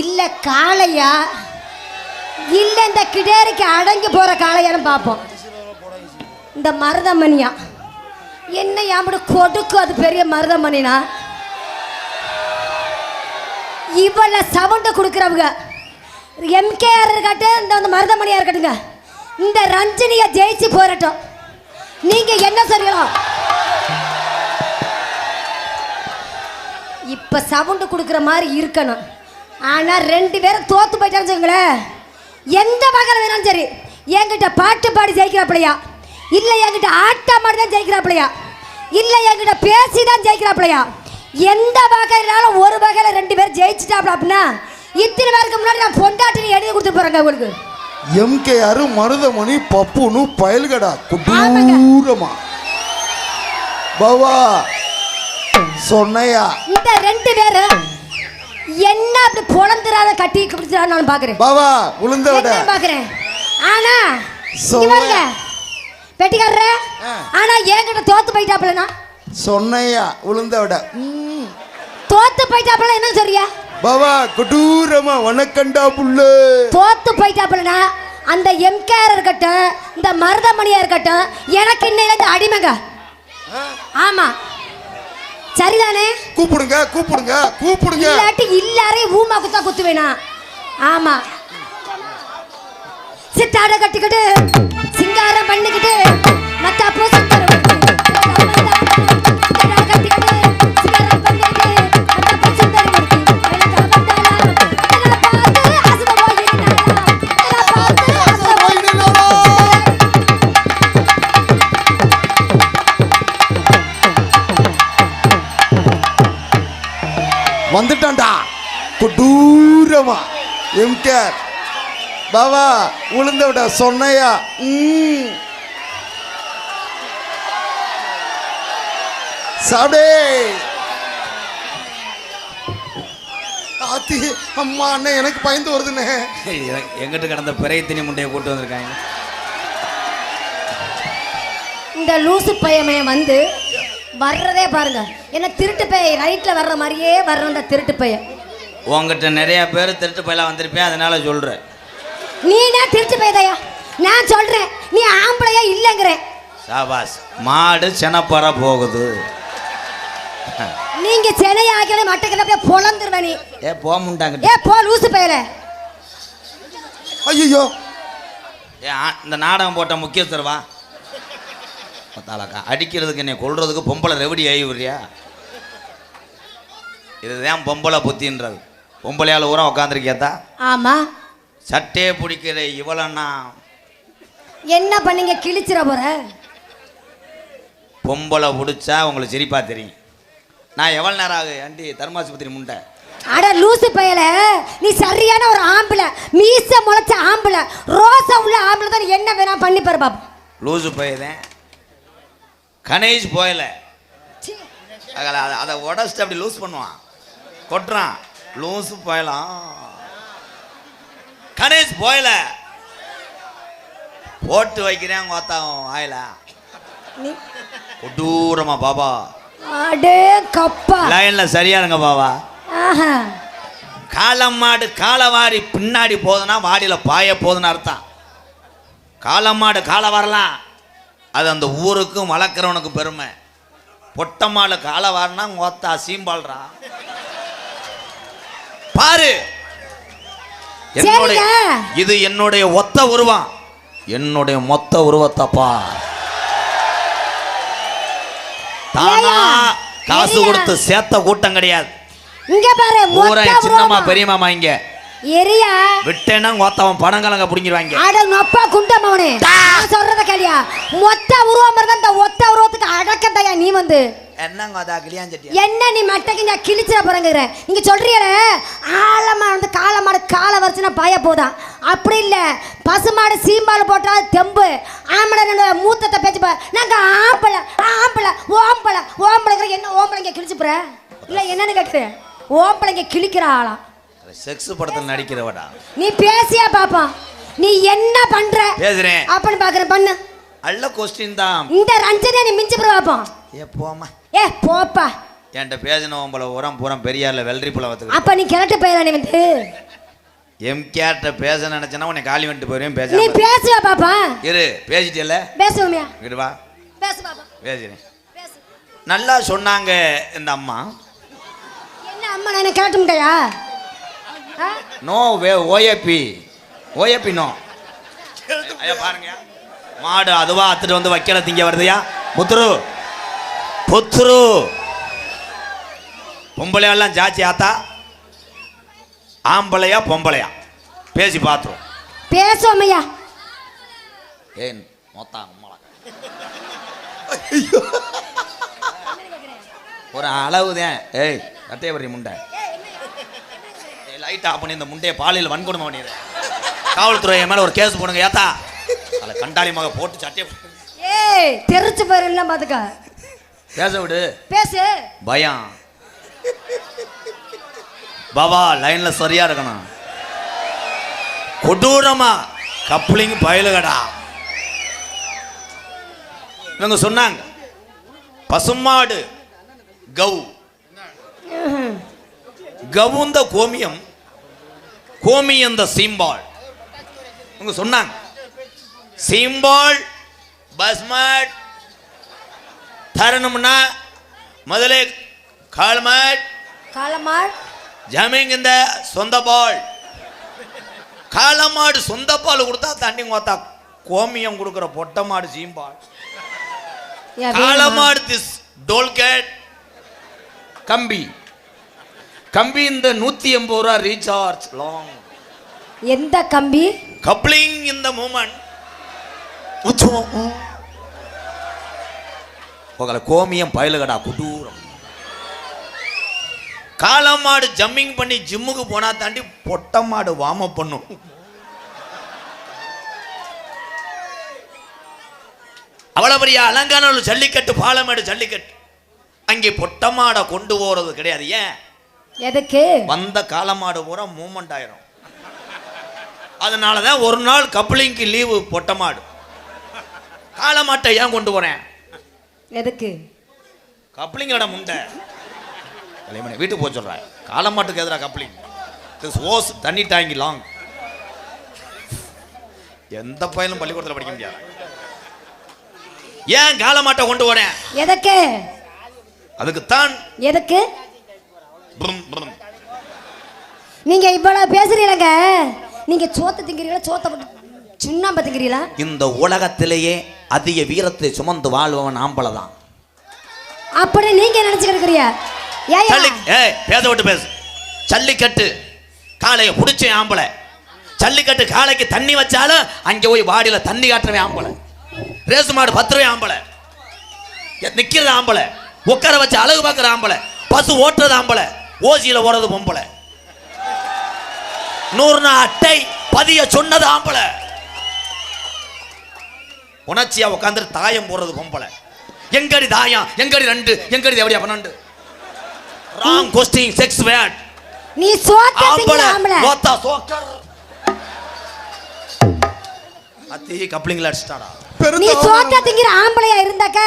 இல்லை காளையா? இல்லை இந்த கிடேரிக்கு அடங்கி போற காளையான்னு பார்ப்போம் இந்த மருதமணியா என்ன யாமடு கொடுக்கு அது பெரிய மருதமணினா? இவள சவுண்டு கொடுக்குறவங்க எம்கேஆர் இருக்கட்டும் இந்த வந்து மருதமணியா இருக்கட்டுங்க இந்த ரஞ்சினியை ஜெயிச்சு போறட்டும் நீங்க என்ன சொல்லலாம் இப்ப சவுண்டு கொடுக்குற மாதிரி இருக்கணும். ஆனா ரெண்டு பேரும் தோத்து போயிட்டான்னு வச்சுக்கோங்களேன். எந்த வகையில் வேணாலும் சரி என்கிட்ட பாட்டு பாடி ஜெயிக்கிறாப்பிலையா? இல்லை என்கிட்ட ஆட்டா மாடி தான் ஜெயிக்கிறாப்பிலையா? இல்லை என்கிட்ட பேசி தான் ஜெயிக்கிறாப்பிலையா? எந்த வகையினாலும் ஒரு வகையில் ரெண்டு பேரும் ஜெயிச்சிட்டாப்ல அப்படின்னா இத்தனை பேருக்கு முன்னாடி நான் பொண்டாட்டின்னு எழுதி கொடுத்துட்டு போறேங்க உங்களுக்கு. எம்கேஆர் மருதமணி பப்புனு பயல்கடா. கொடூரமா. பவா சொன்னையா? இந்த ரெண்டு பேரும் என்ன அப்படி பொழந்துராத கட்டி பிடிச்சிடான்னு நான் பார்க்குறேன் பாவா உளுந்த விட. பாக்குறேன்? ஆனா இங்க சொல்ல. பாருங்க. வெட்டிக்காரர. ஆனா என்கிட்ட தோத்து போயிட்டாப்லனா சொன்னையா உளுந்த விட. தோத்து போயிட்டாப்ல என்ன சொல்றியா? பாவா கொடூரமா வணக்கண்டா புள்ள தோத்து போயிட்டாப்லனா அந்த எம்கேஆர் இருக்கட்டும் இந்த மருதமணியா இருக்கட்டும் எனக்கு இன்னையில அடிமைங்க. ஆமா. சரிதானே? கூப்பிடுங்க கூப்பிடுங்க கூப்பிடுங்க. இல்லாட்டி எல்லாரையும் ஊமா குத்தா குத்து வேணாம் ஆமா. சித்தாட கட்டிக்கிட்டு சிங்காரம் பண்ணிக்கிட்டு மத்தாப்பூ சுந்தரம் கொடூரமா எம்கேஆர் பாவா உளுந்த விட சொன்னையா? ம். சாப்பிடே. ஆத்தி அம்மா அண்ணன் எனக்கு பயந்து வருதுண்ணே. எங்கிட்ட கிடந்த பிறை திணி முண்டையை கூட்டு வந்திருக்காங்க. இந்த லூசு பையமே வந்து வர்றதே பாருங்க. என்ன திருட்டு பைய ரைட்ல வர்ற மாதிரியே வர்ற அந்த திருட்டு பையன். உங்ககிட்ட நிறைய பேர் திருட்டு பயிலாம் வந்திருப்பேன் அதனால சொல்றேன். நீனே திருட்டு பையதையா? நான் சொல்றேன் நீ ஆம்பளையா இல்லைங்கிறேன் சாபாஸ் மாடு செனப்பற போகுது. நீங்க சென்னையை ஆக்கிற மட்டக்கிட்ட அப்படியே பொழந்துருவ நீ. ஏ போ முண்டாங்கிட்ட. ஏ போ லூசு பையல. ஐயோ ஏ ஆ- இந்த நாடகம் போட்ட முக்கியஸ்தர் வா. பார்த்தாலக்கா அடிக்கிறதுக்கு என்னை கொல்றதுக்கு பொம்பளை ரெவடி ஆகி விடுறியா இதுதான் பொம்பளை புத்தின்றது. பொம்பளையால் ஊரம் உட்காந்துருக்கியாத்தா ஆமா. சட்டே பிடிக்கிற இவளன்னா என்ன பண்ணீங்க? கிழிச்சிட போற? பொம்பளை பிடிச்சா உங்களுக்கு சிரிப்பா தெரியும். நான் எவ்வளோ நேரம் ஆகு ஆண்டி தர்மாசுபத்திரி முண்டை? அட லூசு பயல. நீ சரியான ஒரு ஆம்பளை. மீச முளைச்ச ஆம்பளை. ரோசா உள்ள ஆம்பளை தான் என்ன வேணா பண்ணி பாரு பாப்பா லூசு போயதேன் கணேஷ் போயல. அதை அதை உடச்சிட்டு அப்படி லூஸ் பண்ணுவான். கொட்டுறான். லூசு போயலாம். கணேஷ் போயல. போட்டு வைக்கிறேன் கோத்தாவும் ஆயில கொடூரமா பாபா. அடே கப்பா. லைன்ல சரியா இருங்க பாபா. ஆஹா. காளம் மாடு காலவாரி பின்னாடி போகுதுன்னா வாடியில பாய போகுதுன்னு அர்த்தம். காளம் மாடு காலை வரலாம். அது அந்த ஊருக்கும் வளர்க்குறவனுக்கு பெருமை. பொட்டை மாடு காலை வாரினா ஒத்தா சீம்பாள்றா பாரு. என்னுடைய. இது என்னுடைய ஒத்த உருவம். என்னுடைய மொத்த உருவத்தை பார் தானா காசு. கொடுத்து சேர்த்த கூட்டம் கிடையாது. இங்க பாரு ஊரா சின்னம்மா. பெரியமாமா இங்க எரியா விட்டேன்னா ஒத்தவன் பணங்கலங்க பிடிங்கிருவாங்க. அட நொப்பா குண்டமவனே சொல்றத கேளியா? மொத்த உருவம் இருந்தா இந்த ஒத்த உருவத்துக்கு அடக்கத்தையா நீ வந்து? என்னங்க அதா கிளியாஞ்சட்டி என்ன நீ மட்டைக்கு நான் கிழிச்சிட போறேங்கிற? நீங்க சொல்றீல ஆழமா வந்து காளை மாடு காலை வரைச்சுனா பாய போதான் அப்படி இல்ல. பசுமாடு சீம்பால் போட்டா தெம்பு. ஆம்பளை ரெண்டு மூத்தத்தை பேச்சு பா நாங்க ஆம்பளை ஆம்பளை ஓம்பளை ஓம்பளைங்கிற என்ன ஓம்பளைங்க கிழிச்சு போற? இல்ல என்னன்னு கேக்குறேன் ஓம்பளைங்க கிழிக்கிற ஆளா? செக்ஸ் படத்தில் நடிக்கிறவடா. நீ பேசியா பாப்போம் நீ என்ன பண்ற? பேசுறேன். அப்படின்னு பாக்குறேன் பண்ணு. நல்ல கொஸ்டின் தான். இந்த ரஞ்சனை நீ மிஞ்சி போய் பார்ப்போம் ஏ போமா ஏ போப்பா. என்கிட்ட பேசினவன் போல உரம் பூரம் பெரியார்ல வெள்ளரி புல வத்துக்கு அப்ப நீ கிழட்டு போயிடா நீ வந்து? எம்கேட்ட பேச நினைச்சேன்னா உன்னை காலி வந்துட்டு போயிருவேன் நீ பேச பேசுவா பாப்பா? இரு பேசிட்டேல பேசுவோமியா. இங்கிட்டு வா. பேசு பாப்பா. பேசுறேன். பேசு. நல்லா சொன்னாங்க இந்த அம்மா. என்ன அம்மா நான் என்ன கிளட்ட முடியா no way OAP OAP no. ஐயா பாருங்க மாடு அதுவா அத்துட்டு வந்து வைக்கல திங்க வருதுயா புத்துரு புத்துரு பொம்பளையெல்லாம் ஜாச்சி ஆத்தா ஆம்பளையா பொம்பளையா பேசி பார்த்துரும் பேசுவோமையா ஏன் மொத்தம் அம்மாளா ஒரு அளவுதான் ஏய் கட்டையபுரி முண்டை லைட் ஆஃப் பண்ணி இந்த முண்டையை பாலியல் வன்கொடுமை பண்ணிடுறேன் காவல்துறை என் மேல ஒரு கேஸ் போடுங்க ஏத்தா அதில் கண்டாளி மக போட்டு சட்டையை ஏய் தெரிச்சு போயிடலாம் பாத்துக்க பேச விடு. பேசு. பயம். பாபா லைன்ல சரியா இருக்கணும். கொடூரமா கப்ளிங் பயலுகடா. இவங்க சொன்னாங்க பசுமாடு கவு கவுந்த கோமியம் கோமியந்த சீம்பாள். இவங்க சொன்னாங்க சீம்பாள் பஸ்மட் தரணும்னா முதலே கால்மட் காலமாள் ஜமீங்கிந்த சொந்த பால் காளமாடு சொந்த பால் கொடுத்தா தண்ணி கோத்தா கோமியம் கொடுக்குற பொட்டை மாடு சீம்பால்? காளமாடு திஸ் டோல்கேட். கம்பி. கம்பி இந்த நூத்தி எண்பது ரூபா ரீசார்ஜ் லாங் எந்த கம்பி? கப்ளிங் இந்த மூமெண்ட். உங்களை கோமியம் பயலுகடா குடூரம். காளமாடு ஜம்மிங் பண்ணி ஜிம்முக்கு போனா தாண்டி பொட்டை மாடு வாம பண்ணும். அவ்வளவு பெரிய அலங்காநல்லூர் ஜல்லிக்கட்டு பாலமேடு ஜல்லிக்கட்டு. அங்கே பொட்டை மாடை கொண்டு போறது கிடையாது. ஏன்? எதுக்கு? வந்த காளமாடு பூரா மூமெண்ட் ஆயிரும். அதனால தான் ஒரு நாள் கப்ளிங்க்கு லீவு பொட்ட மாடு. காளமாட்டை ஏன் கொண்டு போறேன்? எதுக்கு? கப்ளிங்கோட முண்டை. கலைமணி வீட்டுக்கு போக சொல்கிறேன் காளமாட்டுக்கு எதிராக கப்ளிங் திஸ் ஓஸ் தண்ணி டாங்கி லாங் எந்த பையனும் பள்ளிக்கூடத்தில் படிக்க முடியாது. ஏன் காளமாட்டை கொண்டு போறேன் எதுக்கு? அதுக்குத்தான் எதுக்கு? பும், பும். நீங்க இவ்வளவு பேசுறீங்க நீங்க சோத்த திங்கிறீங்களா? சோத்த சுண்ணாம்பு திங்கிறீங்களா? இந்த உலகத்திலேயே அதிக வீரத்தை சுமந்து வாழ்பவன் ஆம்பளை தான் அப்படி நீங்க ஜல்லி ஏயா பேச விட்டு பேசு. ஜல்லிக்கட்டு காளையை பிடிச்ச ஆம்பளை. ஜல்லிக்கட்டு காளைக்கு தண்ணி வச்சாலும் அங்கே போய் வாடியில தண்ணி காட்டுறவே ஆம்பளை. ரேசு மாடு பத்துருவே ஆம்பளை. நிக்கிறது ஆம்பளை. உட்கார வச்சு அழகு பார்க்குற ஆம்பளை. பசு ஓட்டுறது ஆம்பளை. ஓசியில ஓடுறது பொம்பளை. நூறு நாள் அட்டை பதிய சொன்னது ஆம்பளை. உணர்ச்சியா உட்காந்துட்டு தாயம் போடுறது பொம்பளை. எங்கடி தாயம்? எங்கடி ரெண்டு? எங்கடி எவடியா பன்னெண்டு? ராங் கொஸ்டின் செக்ஸ் வேட் நீ சோத்த ஆம்பளை ஓத்தா சோக்கர் அத்தி கப்ளிங்ல அடிச்சிட்டாடா. நீ சோத்த திங்கிற ஆம்பளையா இருந்தாக்க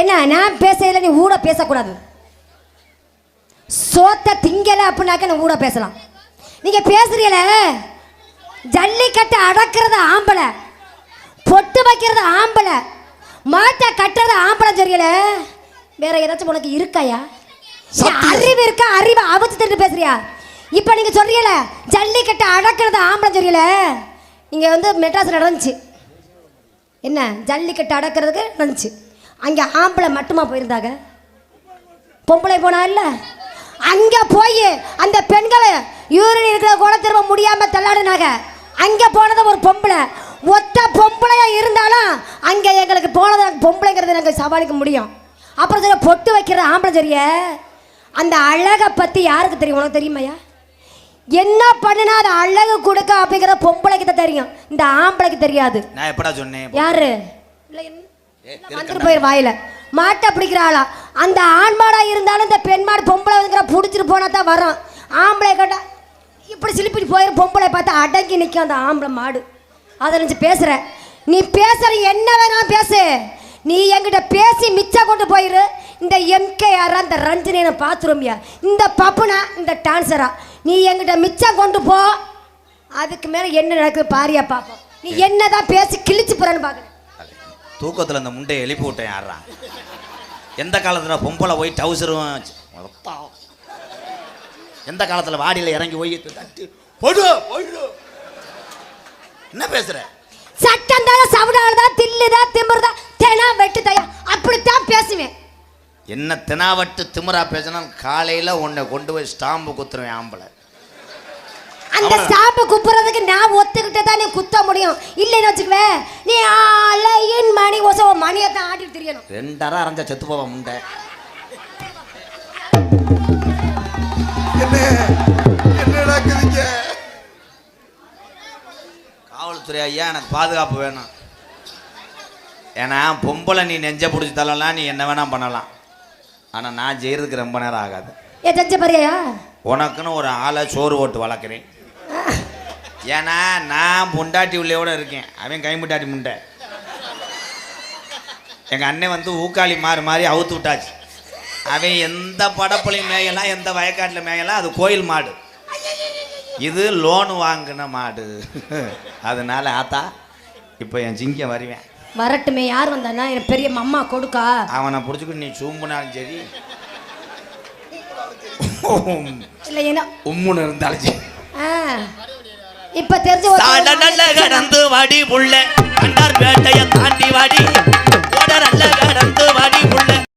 என்ன நான் பேசல நீ ஊட பேசக்கூடாது. சோத்த திங்கல அப்படின்னாக்க நான் ஊட பேசலாம். நீங்க பேசுறீல ஜல்லிக்கட்டு அடக்கிறது ஆம்பளை. பொட்டு வைக்கிறது ஆம்பளை. மாட்டை கட்டுறது ஆம்பளை தெரியல. வேற ஏதாச்சும் உனக்கு இருக்காயா? அறிவு இருக்கா? அறிவை அபத்து தெரிஞ்சு பேசுறியா? இப்போ நீங்க சொல்றீல ஜல்லிக்கட்டு அடக்கிறது ஆம்பளை தெரியல. இங்க வந்து மெட்ராஸ் நடந்துச்சு. என்ன? ஜல்லிக்கட்டு அடக்கிறதுக்கு நடந்துச்சு. அங்கே ஆம்பளை மட்டுமா போயிருந்தாங்க? பொம்பளை போனா இல்ல? அங்க போய் அந்த பெண்களை யூரின் இருக்கிற கூட திரும்ப முடியாம தள்ளாடுனாங்க. அங்க போனது ஒரு பொம்பளை. ஒத்த பொம்பளையா இருந்தாலும் அங்க எங்களுக்கு போனது பொம்பளைங்கிறது நாங்கள் சமாளிக்க முடியும். அப்புறம் சரி பொட்டு வைக்கிற ஆம்பளை தெரிய அந்த அழகை பத்தி யாருக்கு தெரியும்? உனக்கு தெரியுமாயா என்ன பண்ணுனா அது அழகு கொடுக்க அப்படிங்கிற பொம்பளைக்கு தான் தெரியும். இந்த ஆம்பளைக்கு தெரியாது. நான் எப்படா சொன்னேன்? யாரு. வந்துட்டு போயிரு வாயில. மாட்டை பிடிக்கிற ஆளா? அந்த ஆண் மாடா இருந்தாலும் இந்த பெண் மாடு பொம்பளை வந்துக்கிற பிடிச்சிட்டு போனா தான் வரும். ஆம்பளை கேட்டா இப்படி சிலிப்பிட்டு போயிரு பொம்பளை பார்த்தா அடங்கி நிற்கும் அந்த ஆம்பளை மாடு. அதை நினச்சி பேசுற. நீ பேசுற என்ன வேணாலும் பேசு. நீ என்கிட்ட பேசி மிச்சம் கொண்டு போயிரு. இந்த எம்கேஆரா இந்த ரஞ்சனியை பார்த்துருமியா இந்த பப்புனா இந்த டான்ஸரா நீ என்கிட்ட மிச்சம் கொண்டு போ. அதுக்கு மேலே என்ன நடக்குது பாரியா பார்ப்போம் நீ என்னதான் பேசி கிழிச்சு போறன்னு பார்க்குறேன் தூக்கத்தில் இந்த முண்டையை எழுப்பி விட்டேன் யாரா எந்த காலத்தில் பொம்பளை போய் டவுசரும் எந்த காலத்தில் வாடியில் இறங்கி போய் தட்டி போடு போயிடு என்ன பேசுற? சட்டம் தான் சவுடாடுதா தில்லுதா திமிருதா தெனா வெட்டு தயா. அப்படித்தான் பேசுவேன். என்ன தினாவட்டு திமிரா பேசினா காலையில் உன்னை கொண்டு போய் ஸ்டாம்பு குத்துருவேன் ஆம்பளை. அந்த. ஸ்டாம்பு குப்புறதுக்கு நான் ஒத்துக்கிட்டே தான் நீ குத்த முடியும். இல்லைன்னு வச்சுக்குவே நீ ஆலையின் மணி ஓசோ மணியை தான் ஆடிட்டு தெரியணும். ரெண்டரை அரைஞ்சா செத்து போவ முண்டை. என்ன? என்ன நடக்குதுங்க? காவல்துறை ஐயா எனக்கு பாதுகாப்பு வேணும். ஏன்னா பொம்பளை நீ நெஞ்ச பிடிச்சி தள்ளலாம் நீ என்ன வேணா பண்ணலாம். ஆனால் நான் செய்கிறதுக்கு ரொம்ப நேரம் ஆகாது. ஏ பாரியா? உனக்குன்னு ஒரு ஆளை சோறு ஓட்டு வளர்க்குறேன். ஏன்னா நான் முண்டாட்டி உள்ளேயோட இருக்கேன். அவன் கைமுண்டாட்டி முண்டை. எங்கள் அண்ணன் வந்து ஊக்காளி மாறி மாறி அவுத்து விட்டாச்சு. அவன் எந்த படப்புலையும் மேயலாம் எந்த வயக்காட்டில் மேயலாம் அது கோயில் மாடு. இது லோன் வாங்கின மாடு. அதனால ஆத்தா இப்போ என் ஜிங்க வருவேன். வரட்டுமே யார் வந்தானா என் பெரிய மம்மா கொடுக்கா. அவனை பிடிச்சிக்கிட்டு நீ சூம்புனாலும் சரி இல்லை என்ன? உம்முன்னு இருந்தாலும் சரி. ஆ. இப்போ தெரிஞ்ச சாடல்ல கடந்து வாடி புள்ள. கண்டார் பேட்டைய தாண்டி வாடி. நல்ல கடந்து வாடி புள்ள.